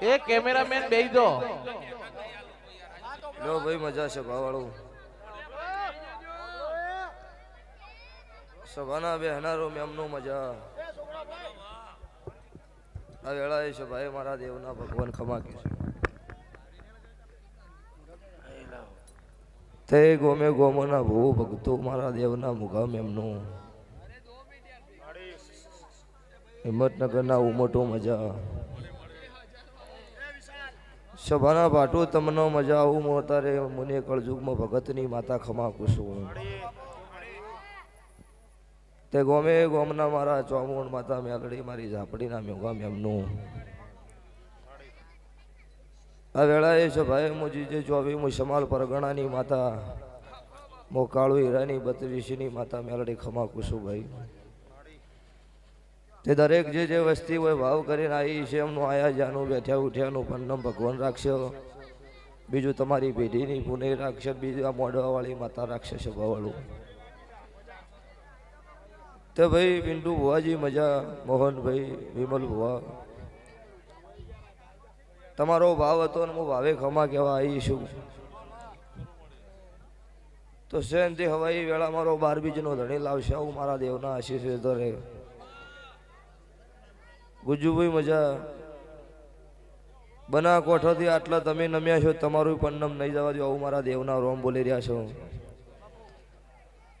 એ cameraman બેહી દો લો ભાઈ, મજા છે ભાવાળું. સભાના બેહનારો મેમનો મજા. આ વેળાએ છે ભાઈ, મારા દેવના ભગવાન ખમા કે છે. તે ગોમે ગોમના ભૂ ભક્તો, મારા દેવના મુગામ એમનું હિંમતનગરના ઉમટો મજા. સભાના ભાટુ તમનો મજા આવું મોતારે મુને કળજુગમાં ભગતની માતા ખમા કુશું તે ગોમે ગોમના મારા ચોમુણ માતા મેલડી મારી ઝાપડીના મેઘામ એમનું આ વેળાએ છે ભાઈ મુજી જે ચોવી મુ સમાલ પરગણાની માતા મો કાળુ હીરાની બત્રીસની માતા મેલડી ખમા કુસુભાઈ તે દરેક જે જે વસ્તી હોય ભાવ કરીને આવી છે, એમનું આયા જાનું બેઠ્યા ઉઠ્યાનું પન્નમ ભગવાન રાખશે. બીજું તમારી પેઢીની પુને રાખશે, બીજું આ મોઢવાવાળી માતા રાખશે સભાવાળું ભાવાળું તે ભાઈ બિંદુ ભુવાજી મજા, મોહનભાઈ, વિમલ ભુવા. તમારો ભાવ હતો ને હું ભાવે ખમા કહેવા આવી છું. તો શેનથી હવાઈ વેળા મારો બાર બીજનો ધણી લાવશે, આવું મારા દેવના આશીષ ધરે ગુજુભાઈ મજા. બના કોઠોથી આટલા તમે નમ્યા છો, તમારું પન્નમ નહીં જવા દો. આવું મારા દેવના રોમ બોલી રહ્યા છો.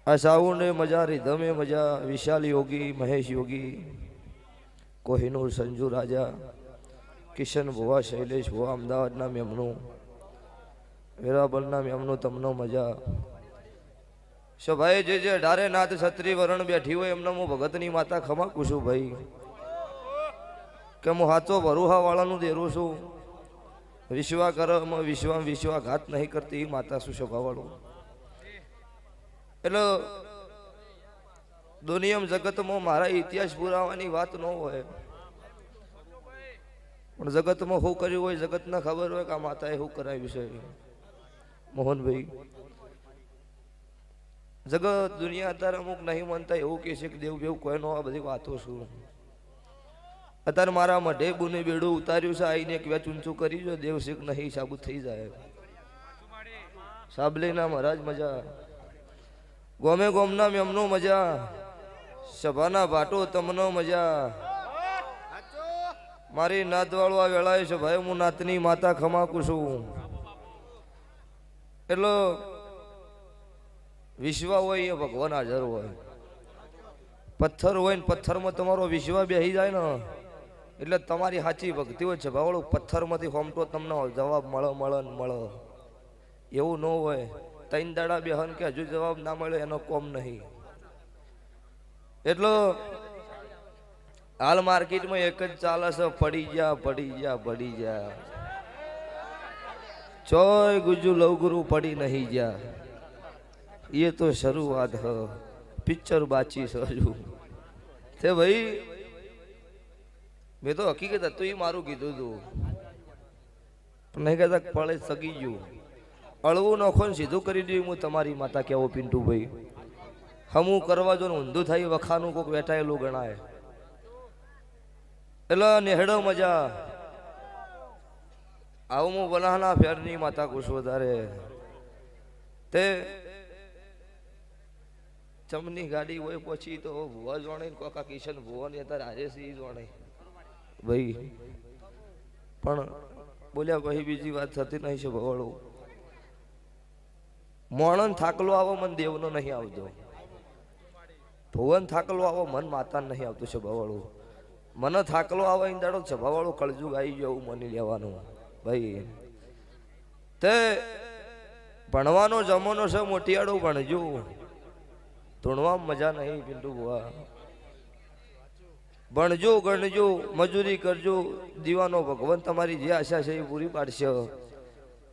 આ સાઉન્ડ એ મજા, રીધમે મજા, વિશાલ યોગી, મહેશ યોગી, કોહિનૂર સંજુ રાજા, કિશન ભુવા, શૈલેષ ભુવા, અમદાવાદના મેમનું વેરાબલના મેમનું તમને મજા. સભાએ જે જે અઢારે નાથ છત્રી વરણ બેઠી હોય એમને હું ભગતની માતા ખમા છું ભાઈ. કે હું સાચો ભરુહા વાળાનું દેરું છું. વિશ્વા કરમ વિશ્વા વિશ્વાઘાત નહીં કરતી માતા સુશોભાવાળું એટલે દુનિયમ જગતમાં મારા ઇતિહાસ પુરાવાની વાત ન હોય. પણ જગતમાં શું કર્યું હોય જગતને ખબર હોય કે આ માતાએ શું કરાવ્યું છે. મોહનભાઈ, જગત દુનિયા અત્યારે અમુક નહીં માનતા એવું કહે છે કે દેવ બેવ કોઈ નો આ બધી વાતો શું? અત્યારે મારા મઢે બુને બેડું ઉતાર્યું છે, આઈને એક વેચ ઊંચું કરી જો દેવ શીખ નહીં, સાબુ થઈ જાય. સાબલીના મહારાજ મજા. ગોમે ગોમના મેમનો મજા. સભાના ભાટો તમનો મજા. મારી નાતવાળો આ વેળાએ છે ભાઈ હું નાતની માતા ખમાકું છું. એટલો વિશ્વ હોય એ ભગવાન હાજર હોય. પથ્થર હોય ને પથ્થરમાં તમારો વિશ્વ બેસી જાય ને. એટલે તમારી સાચી ભક્તિ હોય છે. ભાવળું પથ્થરમાંથી હોમટો તમને જવાબ મળો મળો મળે. એવું ન હોય. ત્રણ દાડા બેહન કે હજુ જવાબ ના મળે એનો કોમ નહીં. એટલો હાલ માર્કેટમાં એક જ ચાલે છે, પડી જા પડી જા પડી જા. ચોય ગુજુ લવગુરુ પડી નહીં જા. એ તો શરૂઆત હ. પિક્ચર બાચી સજુ તે ભાઈ મેં તો હકીકત હતું, એ મારું કીધું તું. પણ નહીં કહેતા પડે સગી ગયું. અળવું નખો ને સીધું કરી દઉં હું તમારી માતા કેવો પિન્ટુ ભાઈ હમું કરવા જો ઊંધું થાય, વખાનું કોક વેટાયેલું ગણાય. એટલે નેહડો મજા. આવું હું બનાના ફેરની માતા કુશ વધારે. તે ચમની ગાડી હોય, પછી તો ભુવા જોણે કોકા કિશન ભુવાની, અત્યારે હારે સી જોણે ભાઈ પણ બોલ્યા કોઈ બીજી વાત થતી નહીં છે ભવાળું મોણન થાકલો આવો મન દેવનો નહીં આવતો. ભુવન થાકલો આવો મન માતા નહીં આવતું છે ભવાળું મને થાકલો આવો ઈંદાડો દાડો છે ભવાળું કળજુગ આવી જવું મની લેવાનું. ભાઈ, તે ભણવાનો જમાનો છે મોટિયાળું ભણજો. ધૂણવામાં મજા નહીં પિન્ટુ બુઆ ભણજો, ગણજો, મજૂરી કરજો. દીવાનો ભગવાન તમારી જે આશા છે એ પૂરી પાડશે.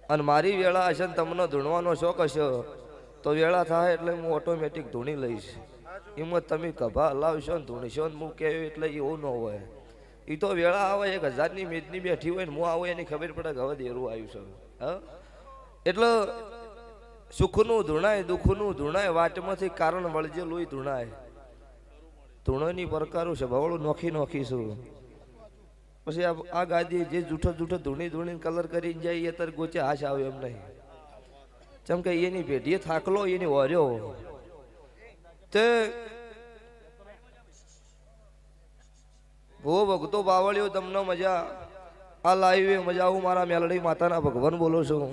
અને મારી વેળા હશે ને તમને ધૂણવાનો શોખ હશે. તો વેળા થાય એટલે હું ઓટોમેટિક ધૂણી લઈશ. એમાં તમે કભા હલાવશો ને ધૂણશો ને હું કહેવું એટલે એવું ન હોય. એ તો વેળા આવે, એક હજારની મેદની બેઠી હોય ને હું આવું, એની ખબર પડે કે હવે દેરું આવ્યું છે. હા? એટલે સુખનું ધૂણાય, દુઃખનું ધૂણાય, વાટમાંથી કારણ વળજેલું એ ધૂણાય. ધૂણોની પ્રકારો છે, બવળું નોખી નોખીશું પછી આ ગાદી જે જૂઠો જૂઠો ધૂણી ધૂણી કલર કરીને જાય, એ તર ગોચે હાશ આવે એમ નહીં. જેમ કે એની પેઢીએ થાકલો, એની વર્યો તે ભો ભગતો બાવળ્યો, તમને મજા. આ લાઈવે મજા, હું મારા મેલડી માતાના ભગવાન બોલો છું.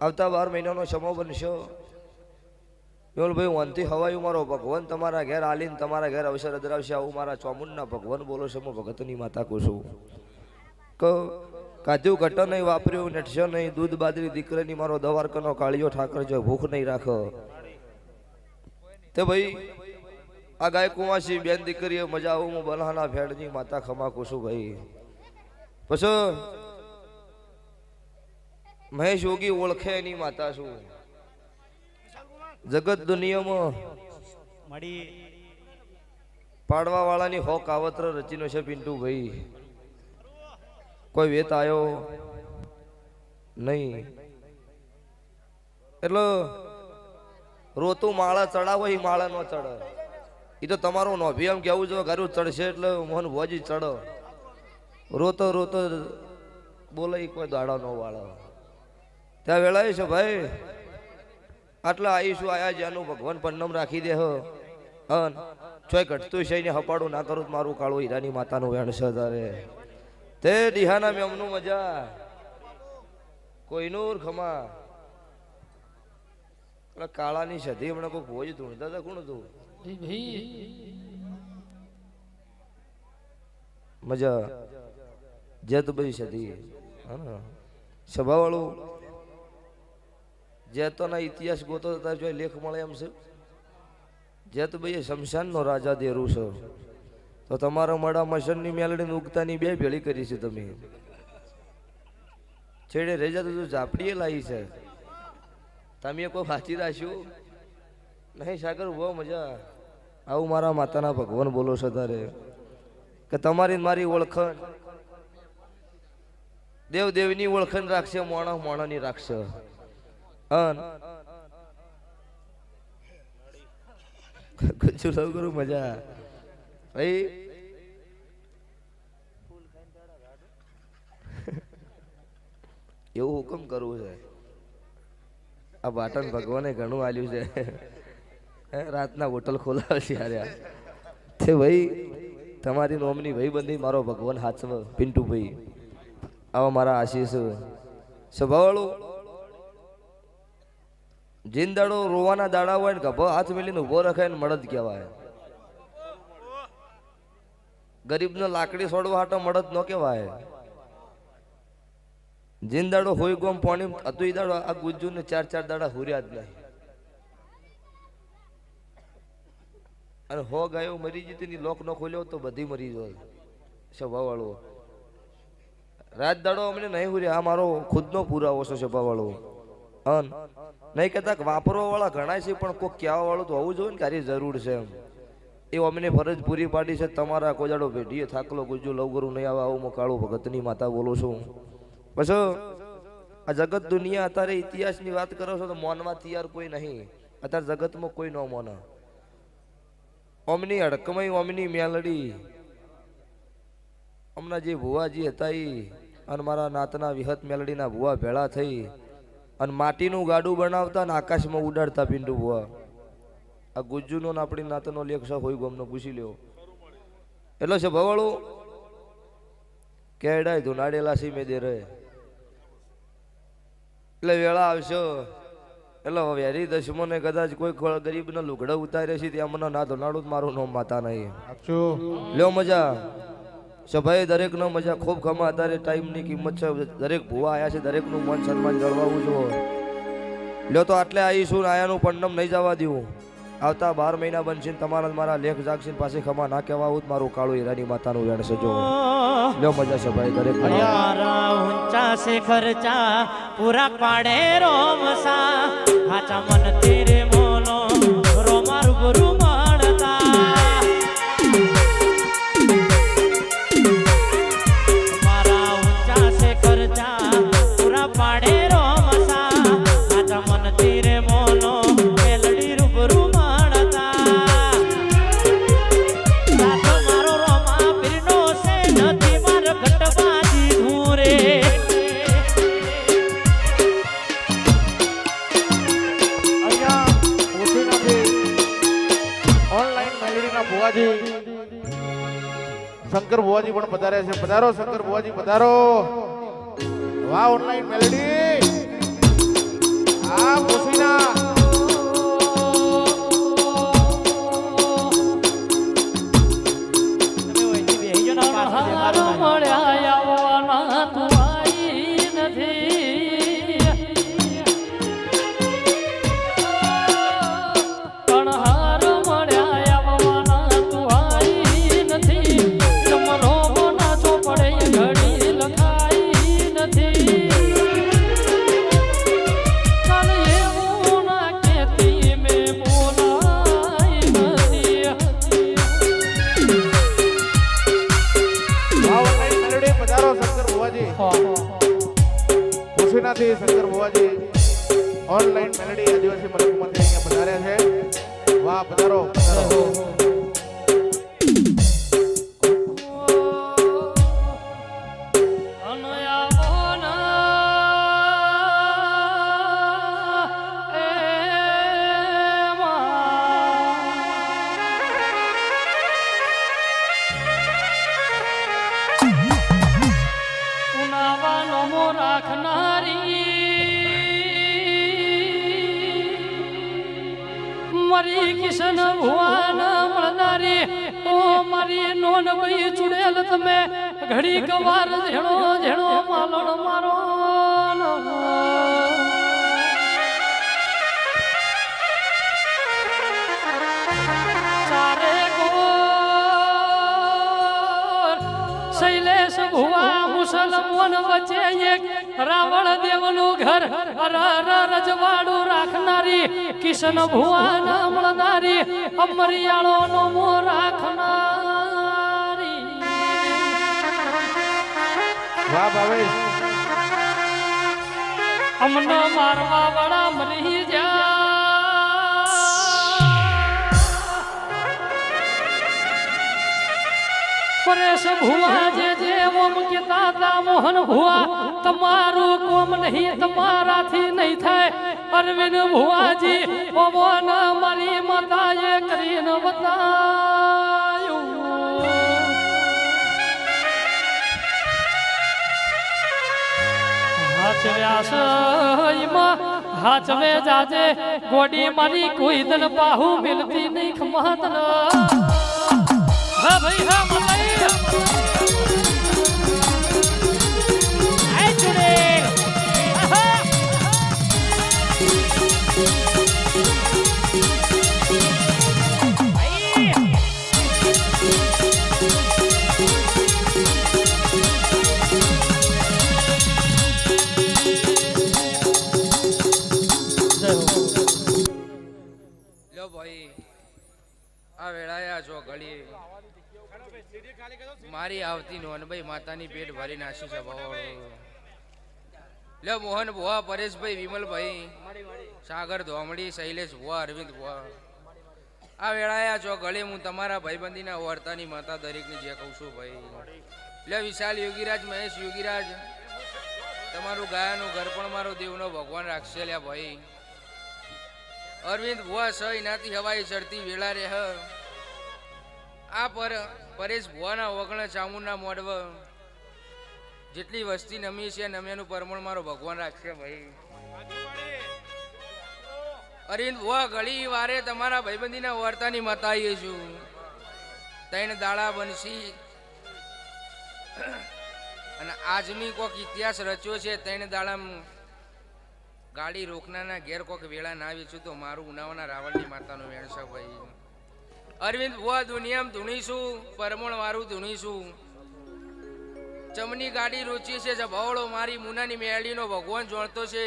આવતા બાર મહિનાનો સમો બનશો. ભાઈ વનથી હવાયું મારો ભગવાન તમારા ઘેર આલીને તમારા ઘેર અવસર અદરાવશે આવું મારા ચોમુંડના ભગવાન બોલો છે, હું ભગતની માતા કહું છું. ક, કાજુ ઘટો નહીં વાપર્યું, નેઠશો નહીં, દૂધ બાદરી દીકરીની મારો દવારકનો કાળિયો ઠાકર, જો ભૂખ નહીં રાખો. તે ભાઈ, આ ગાય કુંવાસી બેન દીકરીએ મજા આવું, હું બલહાના ભેડની માતા ખમા છું, ભાઈ. પછી મહેશ યોગી ઓળખે એની માતા છું જગત દુનિયામાં મળી પાડવા વાળાની હો કાવત્ર રચીનો છે પિન્ટુ ભાઈ કોઈ વેત આવ્યો નહીં. એટલે રોતું માળા ચડાવો એ માળા નો ચડ. એ તો તમારું નોભી એમ કેવું છે ઘરું ચડશે એટલે મોહન ભોજી ચડો. રોતો રોતો બોલે કોઈ દાડો નો વાળો. ત્યાં વેળાય છે ભાઈ. આટલા આવીશું આયા જ્યાંનું ભગવાન પન્નમ રાખી દે હન ચોય ઘટતું છે ને હપાડું ના કરું તો મારું કાળું હીરાની માતાનું વેણ છે તારે. તે દિહાના મેમનું મજા. કોઈનું ખમા. કાળાની સધી હમણાં કોઈ ભોજ ધૂણતા હતા કોણ હતું? મજા. જેતભાઈ સધી. હા સભાવાળું જેતોના ઇતિહાસ ગોતો હતા જો લેખ મળે એમ છે? જેતભાઈ શમશાનનો રાજા દેરું છે. તો તમારા મડા મશનની મેલડીને ઉગતાની બે ભેળી કરી છે તમે. છેડે રેજા તો ઝાપડીએ લાવી છે. તમે કોઈ વાંચી રાખ્યું? નહીં સાગર, બહુ મજા. આવું મારા માતાના ભગવાન બોલો છો તારે. કે તમારી મારી ઓળખણ. દેવદેવની ઓળખણ રાખશે, મોણા મોણાની રાખશે. એવું હુકમ કરવું છે. આ બાટન ભગવાને ઘણું આલ્યું છે. રાતના હોટલ ખોલાવે છે યાર. તે ભાઈ, તમારી નોમની ભાઈ બંધી મારો ભગવાન હાથમાં પિન્ટુ ભાઈ આવા મારા આશીષ. સ્વભાવવાળું જીન દાડો રોવાના દાડા હોય ને ગભો હાથ મેલીને ઊભો રખાય ને મળદ કહેવાય. ગરીબનો લાકડી છોડવા હાટો મળદ ન કહેવાય. જીન દાડો હોય ગોમ પોણી હતું ઈ દાડો આ ગુજ્જુ ને ચાર ચાર દાડા હુર્યા જ નહીં. અને હો ગાયો મરી જતી ની લોક નો ખોલ્યો તો બધી મરી જાય. સ્વભાવ વાળો રાત દાડો અમને નહીં હુર્યા, આ મારો ખુદનો પુરાવો છે સ્વભાવ વાળો અન. નહીં કહેતા વાપરવા વાળા ઘણા છે, પણ કોઈ કહેવા વાળું તો હોવું જોઈએ ને કે જરૂર છે એમ. એ અમને ફરજ પૂરી પાડી છે, તમારા કોજાડો ભેટીએ થાકલો ગુજુ લવગરું નહીં આવે, આવું હું ભગતની માતા બોલું છું. બસ આ જગત દુનિયા અત્યારે ઇતિહાસની વાત કરો છો તો મોનમાં તૈયાર કોઈ નહીં. અત્યારે જગતમાં કોઈ ન મોન. ઓમની હડકમય ઓમની મેલડી. હમણાં જે ભુવાજી હતા એ અને મારા નાતના વિહત મેલડીના ભુવા ભેળા થઈ. અને માટીનું ગાડું બનાવતા ને આકાશમાં ઉડાડતા પિંડુ ભુવા આ ગુજ્જુનો ને આપણી નાતનો લેખ છે હોય ગમનો પૂછી લ્યો. એટલો છે ભવાળું કેડાય ધુનાડેલા સી મેં દે રહે એટલે વેળા આવશો. એટલે વેરી દશમોને કદાચ કોઈ ગરીબના લુગડા ઉતારે છે ત્યાં મને ના ધોનાડું મારું નામ માતા નહીં. લ્યો મજા. સભાએ દરેકનો મજા ખૂબ ખમા અત્યારે ટાઈમની કિંમત છે. દરેક ભૂવા આવ્યા છે, દરેકનું મન સન્માન જળવાવું જો લ્યો તો આટલે આવીશું આયાનું પંડમ નહીં જવા દેવું. આવતા બાર મહિના બનશે તમારા મારા લેખ જાગશે પાસે ખમા ના કહેવાવું જ મારું કાળું હીરાની માતાનું વેણશે જો. લ્યો મજા સભાએ દરેક ઊંચા શેખર ચા, પૂરા પાડે રોમસા હાચા મન તેરે ભુવાજી છે. પધારો શંકર બુવાજી પધારો. વાહ ઓનલાઈન મેલેડી આ મોસીના પધાર્યા છે. વાહ પધારો પધારો. ભાઈ ચુડેલ તમે ઘડી કવાર ઝેણો ઝેણો માલણ મારો શૈલેષ ભુવા મુસલમાન વચ્ચે એક રાવણ દેવનું ઘર, અર અર, રજવાડું રાખનારી કિશન ભુવા ના મળનારી અમરિયાળો નો મો રાખનારી વાહ ભાવેશ. અમને મારવા વાળા મરી જા પરેશ ભુવા જે જે ઓમ કેતા તા મોહન ભુવા, તમારું કોમ નહીં, તમારાથી નહીં થાય. અરવિંદ ભુવાજી, પવન મારી માતાએ કરીને બતાયું હાચવ્યાસમાં હાચવે જાજે. ગોડી મારી કોઈ દન પાહુ મિલતી નહીં ખમાતન હા ભાઈ હા, મલાઈ. ભાઈ, આ વેળાયા છો ઘડી મારી આવતી નોનભાઈ માતાની પેટ ભરી નાસી છે લે મોહન ભુવા, પરેશભાઈ વિમલભાઈ, સાગર ધોમડી, શૈલેષ ભુવા, અરવિંદ ભુવા. આ વેળાયા છો ગળે હું તમારા ભાઈબંધીના વર્તાની માતા દરેકને જે કહું છું ભાઈ. લે વિશાલ યોગીરાજ, મહેશ યોગીરાજ, તમારું ગાયાનું ઘર પણ મારો દેવનો ભગવાન રાખશે લ્યા ભાઈ. અરવિંદ ભુવા સ એનાથી હવાઈ ચડતી વેળા રે હ. આ પર પરેશ ભુવાના વગણ ચામુંડના મોડવ જેટલી વસ્તી નમી છે નમ્યાનું પરમણ મારો ભગવાન રાખશે ભાઈ. અરવિંદ ભુવા, ઘડી વારે તમારા ભાઈબંધીના વર્તાની મતાઈએ છું. તૈણ દાડા બનશી. અને આજની કોઈક ઇતિહાસ રચ્યો છે તૈણ દાડામાં. ગાડી રોકનાના ઘેર કોક વેળા ના વેચું તો મારું ઉનાવાના રાવણની માતાનું વેણ છે ભાઈ અરવિંદ ભુવા દુનિયામાં ધૂણીશું, પરમણ મારું ધૂણીશું. ચમની ગાડી રોચી છે જભાવળો મારી મુનાની મેળીનો ભગવાન જોણતો છે.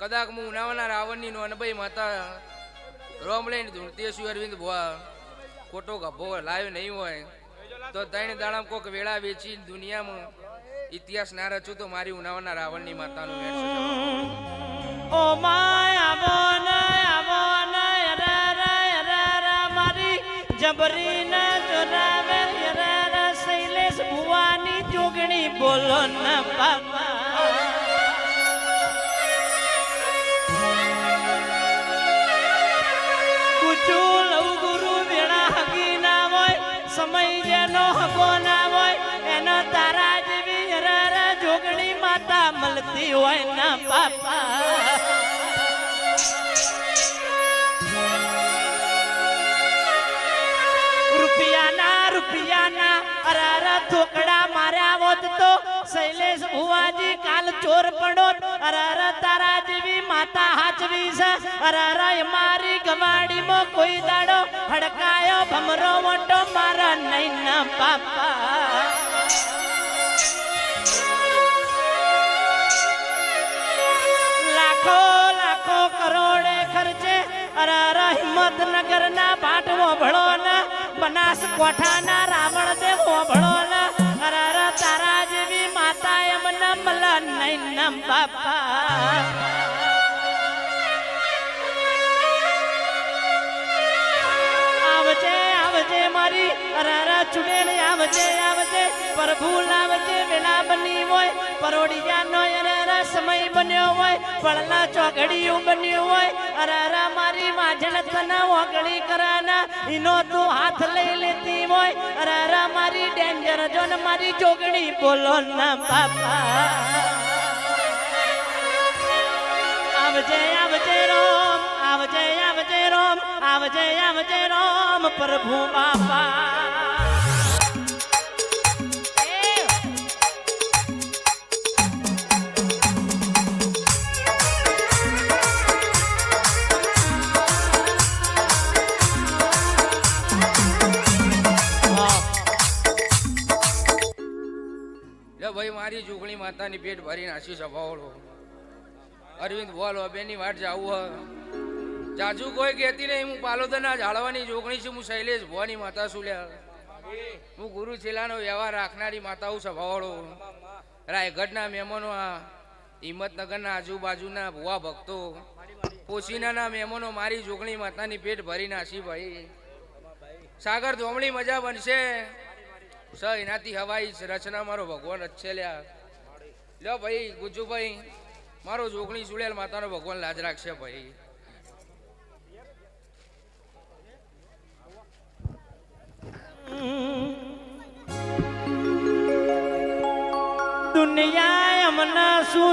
કદાચ હું ઉનાવાના રાવણની નોનભાઈ માતા રોમ લઈને ધૂણતી છું અરવિંદ ભુવા ખોટો ગભો લાવ્યો નહીં હોય. તો ત્રણ દાડામાં કોક વેળા વેચી દુનિયામાં ઇતિહાસ ના રચું તો મારી ઉનાવાના રાવણની માતાનું. ઓ માયા બોન રે, રા રા, રે, મારી જબરી ન જોરાવે રા રા, શૈલેષ ભુવાની જોગણી બોલો ન બાપા સમય જેનો મળતી હોય ના પાપા. રૂપિયાના રૂપિયાના અરારા થોકડા માર્યા હોત શૈલેષ ભુવાજી કાલ પડો અરારા તારા માતા હાચવી છે. અરારા મારી ગવાડીમાં કોઈ દાડો હડકાયો. ભમરો વટો મારા નહીં ના લાખો લાખો કરોડે ખર્ચે અરારા હિંમતનગર ના ભાટવો ભળો ને બનાસકોઠા ના રાવણ દેવો ભળો ને અરારા તારા જેવી માતા એમ નમ નહીં નમ બાપા મારી રારા ચુડેલ આવજે આવજે પ્રભુ લાવજે વેલા બની હોય પરોડિયા નો અરારા સમય બન્યો હોય પડલા ચોકડીયું બન્યું હોય, અરારા મારી માજણ તના ઓગળી કરાના, ઈનો તું હાથ લઈ લેતી હોય, અરારા મારી ડેન્જર જોન મારી જોગણી બોલો ના બાપા. આવજે આવજે આવજે રામ પ્રભુ બાપા. ભાઈ, મારી જુગણી માતાની પેટ ભરી નાસી સભાવડો અરવિંદ, બોલો બેની વાટ જાવું જાજુ કોઈ કહેતી નહીં, હું પાલોદરના જાળવાની જોગણી છું, હું શૈલેષ ભવાની માતા છું લે હું ગુરુ છેલ્લાનો વ્યવહાર રાખનારી માતાઓ સભાવાળો રાયગઢના મહેમાનો આ, હિંમતનગરના આજુબાજુના ભુવા ભક્તો. પોશીનાના મહેમાનો મારી જોગણી માતાની પેટ ભરી નાસી ભાઈ. સાગર ધોમણી મજા બનશે. સ એનાથી હવાઈ રચના મારો ભગવાન છે લ્યા. લ્યો ભાઈ ગુજ્જુભાઈ મારો જોગણી સુળેલ માતાનો ભગવાન લાજ રાખશે ભાઈ. દુનિયા અમને શું